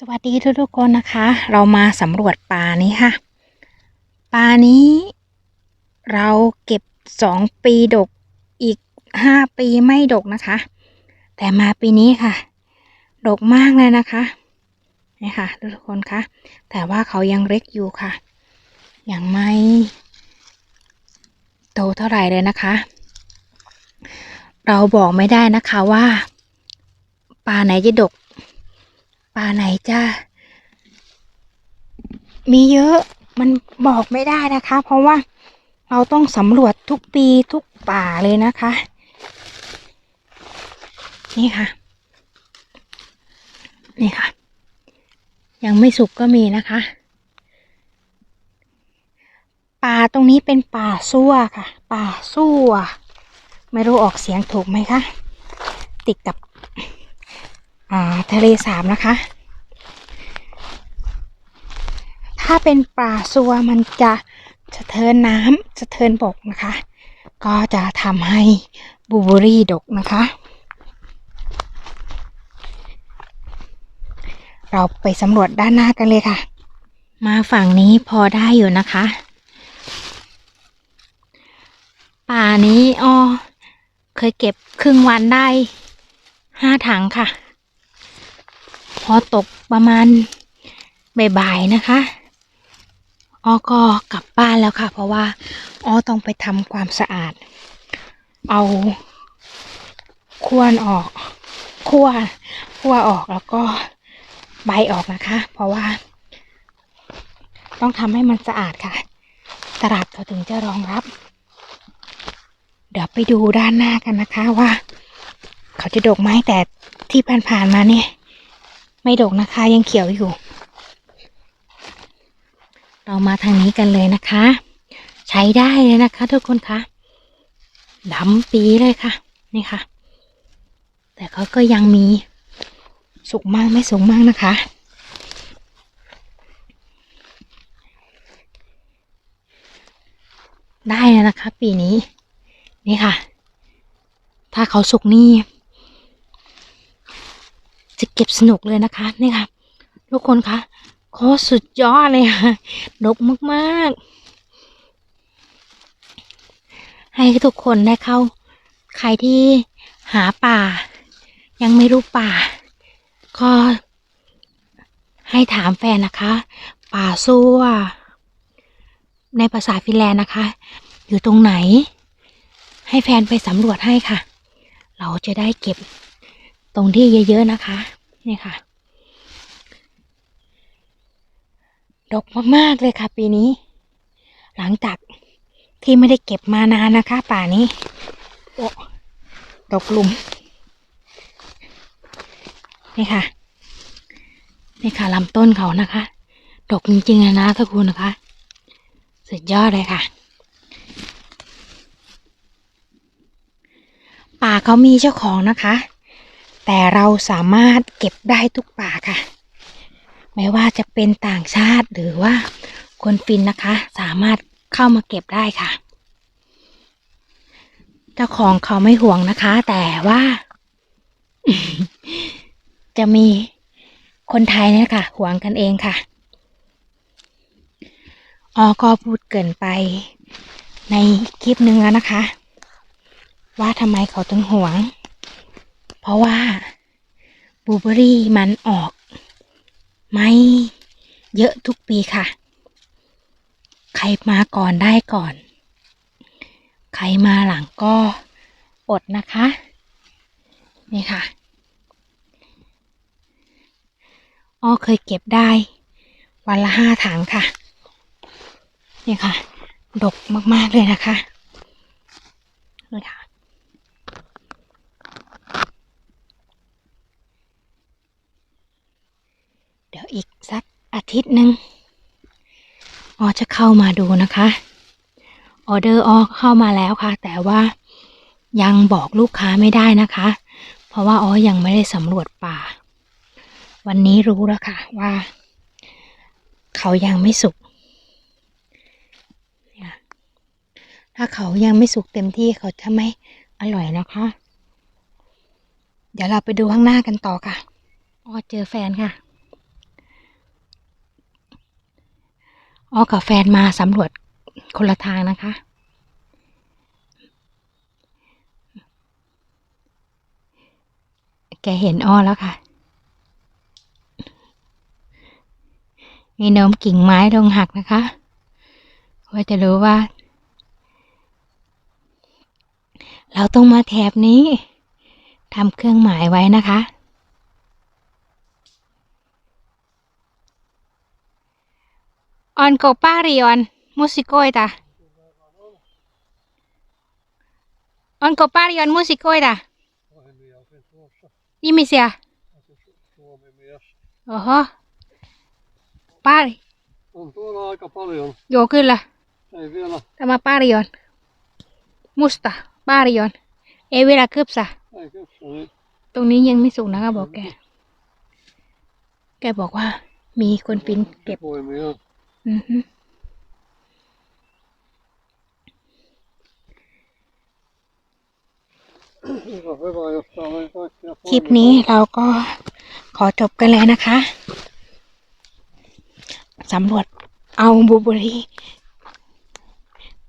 สวัสดีทุกๆคนนะคะ เรามาสำรวจป่านี้ค่ะ ป่านี้ เราเก็บสองปีดกอีกห้าปีไม่ดกนะคะ แต่มาปีนี้ค่ะ ดกมากเลยนะคะนี่ค่ะทุกคนคะแต่ว่าเขายังเล็กอยู่ค่ะ ยังไม่โตเท่าไหร่เลยนะคะ เราบอกไม่ได้นะคะว่าป่าไหนจะดก ป่าไหนจะมีเยอะมันบอกไม่ได้นะคะ เพราะว่าเราต้องสำรวจทุกปีทุกป่าเลยนะคะ นี่ค่ะ นี่ค่ะ ยังไม่สุกก็มีนะคะ ป่าตรงนี้เป็นป่าซั่วค่ะ ป่าซั่วไม่รู้ออกเสียงถูกไหมคะ ติดกับ อ่าทะเลสาบนะคะ ถ้าเป็นปลาซัวมันจะสะเทินน้ำสะเทินบกนะคะ ก็จะทำให้บูเบอรี่ดกนะคะ เราไปสำรวจด้านหน้ากันเลยค่ะ มาฝั่งนี้พอได้อยู่นะคะ ป่านี้อ้อเคยเก็บครึ่งวันได้ห้าถังค่ะ พอตกประมาณบ่ายๆนะคะ อ้อก็กลับบ้านแล้วค่ะ เพราะว่าอ้อต้องไปทำความสะอาด เอาขั้วออกขั้วขั้วออกแล้วก็ใบออกนะคะ เพราะว่า ต้องทำให้มันสะอาดค่ะ ตลาดเขาถึงจะรองรับ เดี๋ยวไปดูด้านหน้ากันนะคะว่า เขาจะดกไหมแต่ที่ผ่านๆมาเนี่ย ไม่ดกนะคะยังเขียวอยู่ เรามาทางนี้กันเลยนะคะ ใช้ได้เลยนะคะ ทุกคนคะดำปีเลยค่ะ นี่ค่ะ แต่เขาก็ยังมีสุกมากไม่สูงมากนะคะ ได้เลยนะคะ ปีนี้ นี่ค่ะ ถ้าเขาสุกนี่ จะเก็บสนุกเลยนะคะ นี่ค่ะ ทุกคนคะ โคสุดยอดเลยค่ะดกมากๆ ให้ทุกคนได้เข้า ใครที่หาป่า ยังไม่รู้ป่า ก็ให้ถามแฟนนะคะ ป่าซัวในภาษาฟินแลนด์นะคะ อยู่ตรงไหน ให้แฟนไปสำรวจให้ค่ะ เราจะได้เก็บตรงที่เยอะๆนะคะ นี่ค่ะ ดกมากๆเลยค่ะ ปีนี้ หลังจากที่ไม่ได้เก็บมานานนะคะ ป่านี้ โอ้ดกลุม นี่ค่ะ นี่ค่ะลำต้นเขานะคะ ดกจริงๆนะนะทุกคนนะคะ สุดยอดเลยค่ะ ป่าเขามีเจ้าของนะคะ แต่เราสามารถเก็บได้ทุกป่าค่ะ ไม่ว่าจะเป็นต่างชาติหรือว่าคนฟินนะคะ สามารถเข้ามาเก็บได้ค่ะ เจ้าของเขาไม่ห่วงนะคะ แต่ว่า จะมีคนไทยเนี่ยค่ะห่วงกันเองค่ะออก็พูดเกินไปในคลิปหนึ่งแล้วนะคะ ว่าทำไมเขาถึงห่วง เพราะว่าบูเบอรี่มันออก ไม่เยอะทุกปีค่ะ ใครมาก่อนได้ก่อน ใครมาหลังก็อดนะคะ นี่ค่ะอ้อเคยเก็บได้ วันละห้าถังค่ะ นี่ค่ะ ดกมาก ๆ เลยนะคะนี่ค่ะ เดี๋ยวอีกสักอา ทิตย์หนึ่งออจะเข้ามาดูนะคะ ออเดอร์ออเข้ามาแล้วค่ะ แต่ว่ายังบอกลูกค้าไม่ได้นะคะ เพราะว่าออยังไม่ได้สำรวจป่า วันนี้รู้แล้วค่ะว่า เขายังไม่สุกถ้าเขายังไม่สุกเต็มที่เขาจะไม่อร่อยนะคะ เดี๋ยวเราไปดูข้างหน้ากันต่อค่ะ ออเจอแฟนค่ะ อ้อกับแฟนมาสำรวจคนละทางนะคะ แกเห็นอ้อแล้วค่ะมีโน้มกิ่งไม้ลงหักนะคะว่าจะรู้ว่า เราต้องมาแถบนี้ทำเครื่องหมายไว้นะคะ On ko pari on musikoita. Onko paljon musikoita? Pahemmin asun tuossa. Ihmisiä? Asun Suomi mies. Oho. Pari. On tuolla aika paljon. Joo, kyllä. Ei vielä, Tämä pari on. Musta. Pari on. Ei vielä kypsä. ei kypsä, niin ตรงนี้ยังไม่สุกนะคะบอกแก แกบอกว่ามีคนปีนเก็บ poimia. อือฮึ Ihan hyvä, jos saa kaikkia คลิปนี้เราก็ขอจบกันเลยนะคะสำรวจเอาบูเบอรี่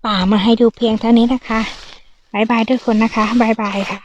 ป่ามาให้ดูเพียงเท่านี้นะคะบายบายทุกคนนะคะบายบายค่ะ